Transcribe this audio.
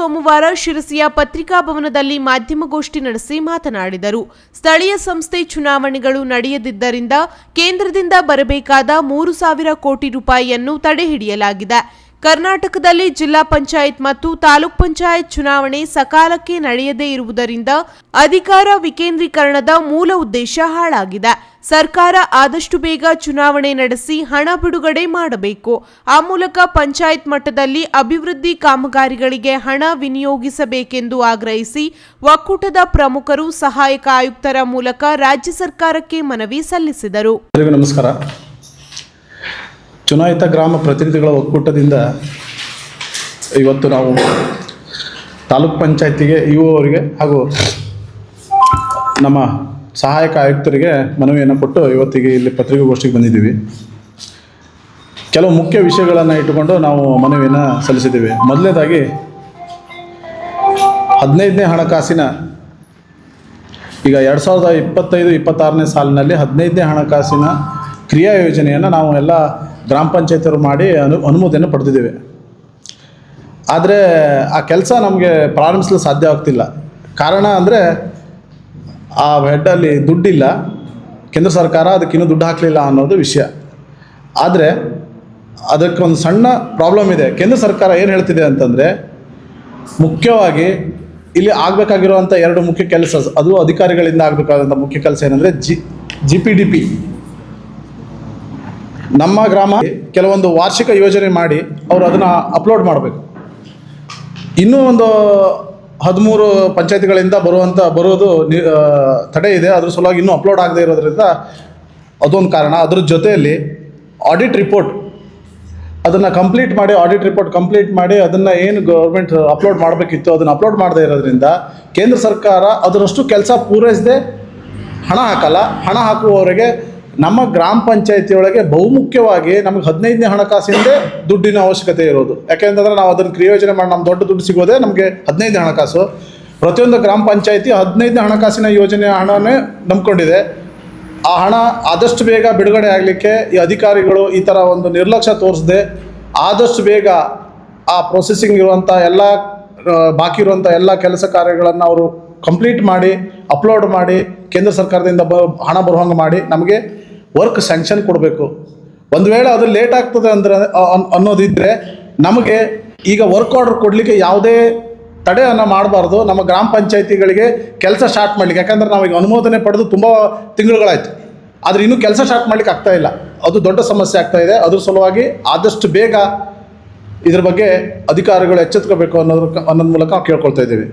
ಸೋಮವಾರ ಶಿರಸಿಯ ಪತ್ರಿಕಾ ಭವನದಲ್ಲಿ ಮಾಧ್ಯಮಗೋಷ್ಠಿ ನಡೆಸಿ ಮಾತನಾಡಿದರು. ಸ್ಥಳೀಯ ಸಂಸ್ಥೆ ಚುನಾವಣೆಗಳು ನಡೆಯದಿದ್ದರಿಂದ ಕೇಂದ್ರದಿಂದ ಬರಬೇಕಾದ ಮೂರು ಸಾವಿರ ಕೋಟಿ ರೂಪಾಯಿಯನ್ನು ತಡೆಹಿಡಿಯಲಾಗಿದೆ ಕರ್ನಾಟಕದಲ್ಲಿ ಜಿಲ್ಲಾ ಪಂಚಾಯತ್ ಮತ್ತು ತಾಲೂಕ್ ಪಂಚಾಯತ್ ಚುನಾವಣೆ ಸಕಾಲಕ್ಕೆ ನಡೆಯದೇ ಇರುವುದರಿಂದ ಅಧಿಕಾರ ವಿಕೇಂದ್ರೀಕರಣದ ಮೂಲ ಉದ್ದೇಶ ಹಾಳಾಗಿದೆ. ಸರ್ಕಾರ ಆದಷ್ಟು ಬೇಗ ಚುನಾವಣೆ ನಡೆಸಿ ಹಣ ಬಿಡುಗಡೆ ಮಾಡಬೇಕು. ಆ ಮೂಲಕ ಪಂಚಾಯತ್ ಮಟ್ಟದಲ್ಲಿ ಅಭಿವೃದ್ಧಿ ಕಾಮಗಾರಿಗಳಿಗೆ ಹಣ ವಿನಿಯೋಗಿಸಬೇಕೆಂದು ಆಗ್ರಹಿಸಿ ಒಕ್ಕೂಟದ ಪ್ರಮುಖರು ಸಹಾಯಕ ಆಯುಕ್ತರ ಮೂಲಕ ರಾಜ್ಯ ಸರ್ಕಾರಕ್ಕೆ ಮನವಿ ಸಲ್ಲಿಸಿದರು. ನಮಸ್ಕಾರ. ಚುನಾಯಿತ ಗ್ರಾಮ ಪ್ರತಿನಿಧಿಗಳ ಒಕ್ಕೂಟದಿಂದ ಇವತ್ತು ನಾವು ತಾಲೂಕ್ ಪಂಚಾಯತಿಗೆ ಇವು ಅವರಿಗೆ ಹಾಗೂ ನಮ್ಮ ಸಹಾಯಕ ಆಯುಕ್ತರಿಗೆ ಮನವಿಯನ್ನು ಕೊಟ್ಟು ಇವತ್ತಿಗೆ ಇಲ್ಲಿ ಪತ್ರಿಕಾಗೋಷ್ಠಿಗೆ ಬಂದಿದ್ದೀವಿ. ಕೆಲವು ಮುಖ್ಯ ವಿಷಯಗಳನ್ನು ಇಟ್ಟುಕೊಂಡು ನಾವು ಮನವಿಯನ್ನು ಸಲ್ಲಿಸಿದ್ದೀವಿ. ಮೊದಲನೇದಾಗಿ, ಹದಿನೈದನೇ ಹಣಕಾಸಿನ, ಈಗ ಎರಡು ಸಾವಿರದ ಇಪ್ಪತ್ತೈದು, ಇಪ್ಪತ್ತಾರನೇ ಸಾಲಿನಲ್ಲಿ ಹದಿನೈದನೇ ಹಣಕಾಸಿನ ಕ್ರಿಯಾ ಯೋಜನೆಯನ್ನು ನಾವು ಎಲ್ಲ ಗ್ರಾಮ ಪಂಚಾಯತರು ಮಾಡಿ ಅನು, ಅನುಮೋದನೆ ಪಡೆದಿದ್ದೇವೆ. ಆದರೆ ಆ ಕೆಲಸ ನಮಗೆ ಪ್ರಾರಂಭಿಸಲು ಸಾಧ್ಯ ಆಗ್ತಿಲ್ಲ. ಕಾರಣ ಅಂದರೆ ಆ ಹೆಡ್ಡಲ್ಲಿ ದುಡ್ಡಿಲ್ಲ. ಕೇಂದ್ರ ಸರ್ಕಾರ ಅದಕ್ಕೆ ಇನ್ನೂ ದುಡ್ಡು ಹಾಕಲಿಲ್ಲ ಅನ್ನೋದು ವಿಷಯ. ಆದರೆ ಅದಕ್ಕೊಂದು ಸಣ್ಣ ಪ್ರಾಬ್ಲಮ್ ಇದೆ. ಕೇಂದ್ರ ಸರ್ಕಾರ ಏನು ಹೇಳ್ತಿದೆ ಅಂತಂದರೆ, ಮುಖ್ಯವಾಗಿ ಇಲ್ಲಿ ಆಗಬೇಕಾಗಿರುವಂಥ ಎರಡು ಮುಖ್ಯ ಕೆಲಸ, ಅದು ಅಧಿಕಾರಿಗಳಿಂದ ಆಗಬೇಕಾದಂಥ ಮುಖ್ಯ ಕೆಲಸ ಏನಂದರೆ G G P D P ನಮ್ಮ ಗ್ರಾಮ ಕೆಲವೊಂದು ವಾರ್ಷಿಕ ಯೋಜನೆ ಮಾಡಿ ಅವರು ಅದನ್ನು ಅಪ್ಲೋಡ್ ಮಾಡಬೇಕು. ಇನ್ನೂ ಒಂದು ಹದಿಮೂರು ಪಂಚಾಯತಿಗಳಿಂದ ಬರುವಂಥ ಬರೋದು ತಡೆ ಇದೆ. ಅದ್ರ ಸಲುವಾಗಿ ಇನ್ನೂ ಅಪ್ಲೋಡ್ ಆಗದೆ ಇರೋದ್ರಿಂದ ಅದೊಂದು ಕಾರಣ. ಅದ್ರ ಜೊತೆಯಲ್ಲಿ ಆಡಿಟ್ ರಿಪೋರ್ಟ್ ಅದನ್ನು ಕಂಪ್ಲೀಟ್ ಮಾಡಿ ಆಡಿಟ್ ರಿಪೋರ್ಟ್ ಕಂಪ್ಲೀಟ್ ಮಾಡಿ ಅದನ್ನು ಏನು ಗೌರ್ಮೆಂಟ್ ಅಪ್ಲೋಡ್ ಮಾಡಬೇಕಿತ್ತು, ಅದನ್ನು ಅಪ್ಲೋಡ್ ಮಾಡದೇ ಇರೋದ್ರಿಂದ ಕೇಂದ್ರ ಸರ್ಕಾರ ಅದರಷ್ಟು ಕೆಲಸ ಪೂರೈಸದೆ ಹಣ ಹಾಕಲ್ಲ. ಹಣ ಹಾಕುವವರೆಗೆ ನಮ್ಮ ಗ್ರಾಮ ಪಂಚಾಯತಿಯೊಳಗೆ ಬಹುಮುಖ್ಯವಾಗಿ ನಮಗೆ ಹದಿನೈದನೇ ಹಣಕಾಸಿಂದೇ ದುಡ್ಡಿನ ಅವಶ್ಯಕತೆ ಇರೋದು. ಯಾಕೆಂತಂದ್ರೆ ನಾವು ಅದನ್ನು ಕ್ರಿಯೋಜನೆ ಮಾಡಿ ನಮ್ಮ ದೊಡ್ಡ ದುಡ್ಡು ಸಿಗೋದೇ ನಮಗೆ ಹದಿನೈದನೇ ಹಣಕಾಸು. ಪ್ರತಿಯೊಂದು ಗ್ರಾಮ ಪಂಚಾಯತಿ ಹದಿನೈದನೇ ಹಣಕಾಸಿನ ಯೋಜನೆ ಹಣನೇ ನಂಬ್ಕೊಂಡಿದೆ. ಆ ಹಣ ಆದಷ್ಟು ಬೇಗ ಬಿಡುಗಡೆ ಆಗಲಿಕ್ಕೆ ಈ ಅಧಿಕಾರಿಗಳು ಈ ಥರ ಒಂದು ನಿರ್ಲಕ್ಷ್ಯ ತೋರಿಸದೆ, ಆದಷ್ಟು ಬೇಗ ಆ ಪ್ರೊಸೆಸಿಂಗ್ ಇರುವಂಥ ಎಲ್ಲ ಬಾಕಿ ಇರುವಂಥ ಎಲ್ಲ ಕೆಲಸ ಕಾರ್ಯಗಳನ್ನು ಅವರು ಕಂಪ್ಲೀಟ್ ಮಾಡಿ ಅಪ್ಲೋಡ್ ಮಾಡಿ, ಕೇಂದ್ರ ಸರ್ಕಾರದಿಂದ ಬ, ಹಣ ಬರುವಂಗೆ ಮಾಡಿ ನಮಗೆ ವರ್ಕ್ ಸ್ಯಾಂಕ್ಷನ್ ಕೊಡಬೇಕು. ಒಂದು ವೇಳೆ ಅದು ಲೇಟ್ ಆಗ್ತದೆ ಅಂದ್ರೆ ಅನ್ನೋದಿದ್ದರೆ ನಮಗೆ ಈಗ ವರ್ಕ್ ಆರ್ಡರ್ ಕೊಡಲಿಕ್ಕೆ ಯಾವುದೇ ತಡೆಯನ್ನು ಮಾಡಬಾರ್ದು. ನಮ್ಮ ಗ್ರಾಮ ಪಂಚಾಯತಿಗಳಿಗೆ ಕೆಲಸ ಸ್ಟಾರ್ಟ್ ಮಾಡಲಿಕ್ಕೆ. ಯಾಕಂದರೆ ನಾವೀಗ ಅನುಮೋದನೆ ಪಡೆದು ತುಂಬ ತಿಂಗಳುಗಳಾಯಿತು. ಆದರೆ ಇನ್ನೂ ಕೆಲಸ ಸ್ಟಾರ್ಟ್ ಮಾಡಲಿಕ್ಕೆ ಆಗ್ತಾ ಇಲ್ಲ. ಅದು ದೊಡ್ಡ ಸಮಸ್ಯೆ ಆಗ್ತಾ ಇದೆ. ಅದ್ರ ಸಲುವಾಗಿ ಆದಷ್ಟು ಬೇಗ ಇದ್ರ ಬಗ್ಗೆ ಅಧಿಕಾರಿಗಳು ಎಚ್ಚೆತ್ಕೋಬೇಕು ಅನ್ನೋದ್ರ ಅನ್ನೋದ್ರ ಮೂಲಕ ಕೇಳ್ಕೊಳ್ತಾ ಇದ್ದೀವಿ.